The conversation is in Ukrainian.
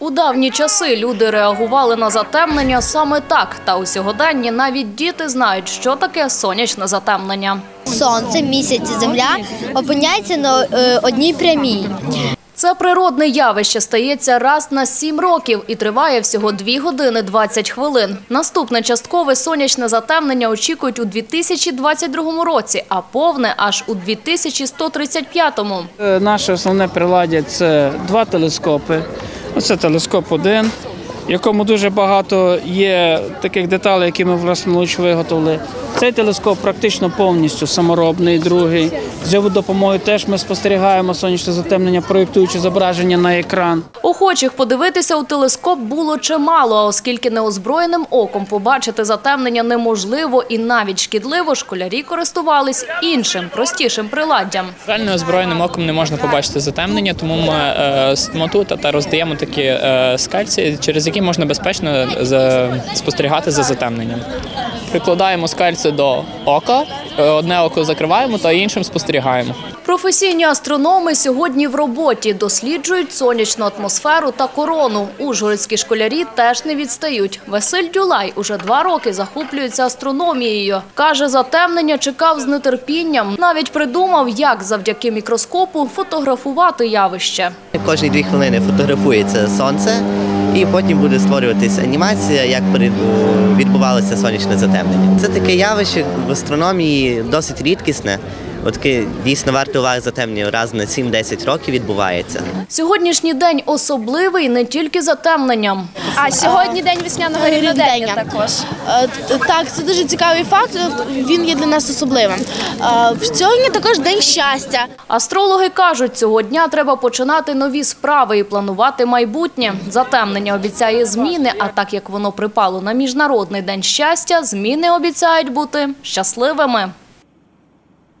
давні часи люди реагували на затемнення саме так. Та у сьогоденні навіть діти знають, що таке сонячне затемнення. Сонце, місяць і земля опиняються на е, одній прямій. Це природне явище стається раз на сім років і триває всього 2 години 20 хвилин. Наступне часткове сонячне затемнення очікують у 2022 році, а повне аж у 2135-му. Е, Наше основне приладдя це два телескопи. Оце телескоп один, в якому дуже багато є таких деталей, які ми власноруч виготовили. Цей телескоп практично повністю саморобний, другий. З його допомогою теж ми спостерігаємо сонячне затемнення, проєктуючи зображення на екран. Охочих подивитися у телескоп було чимало, а оскільки неозброєним оком побачити затемнення неможливо і навіть шкідливо, школярі користувались іншим, простішим приладдям. Реально озброєним оком не можна побачити затемнення, тому ми е, стоїмо тут та роздаємо такі е, скальці, через які можна безпечно за, спостерігати за затемненням. Прикладаємо скальці до ока, е, одне око закриваємо, та іншим спостерігаємо. Професійні астрономи сьогодні в роботі досліджують сонячну атмосферу та корону. Ужгородські школярі теж не відстають. Василь Дюлай уже два роки захоплюється астрономією. Каже, затемнення чекав з нетерпінням. Навіть придумав, як завдяки мікроскопу фотографувати явище. Кожні дві хвилини фотографується сонце, і потім буде створюватися анімація, як відбувалося сонячне затемнення. Це таке явище в астрономії досить рідкісне. От дійсно варто уваги затемнення раз на 7-10 років відбувається. Сьогоднішній день особливий не тільки затемненням. А сьогодні день весняного рівнодення також. Е, Так, це дуже цікавий факт. Він є для нас особливим. Е, Сьогодні також день щастя. Астрологи кажуть, цього дня треба починати нові справи і планувати майбутнє. Затемнення обіцяє зміни, а так як воно припало на міжнародний день щастя, зміни обіцяють бути щасливими.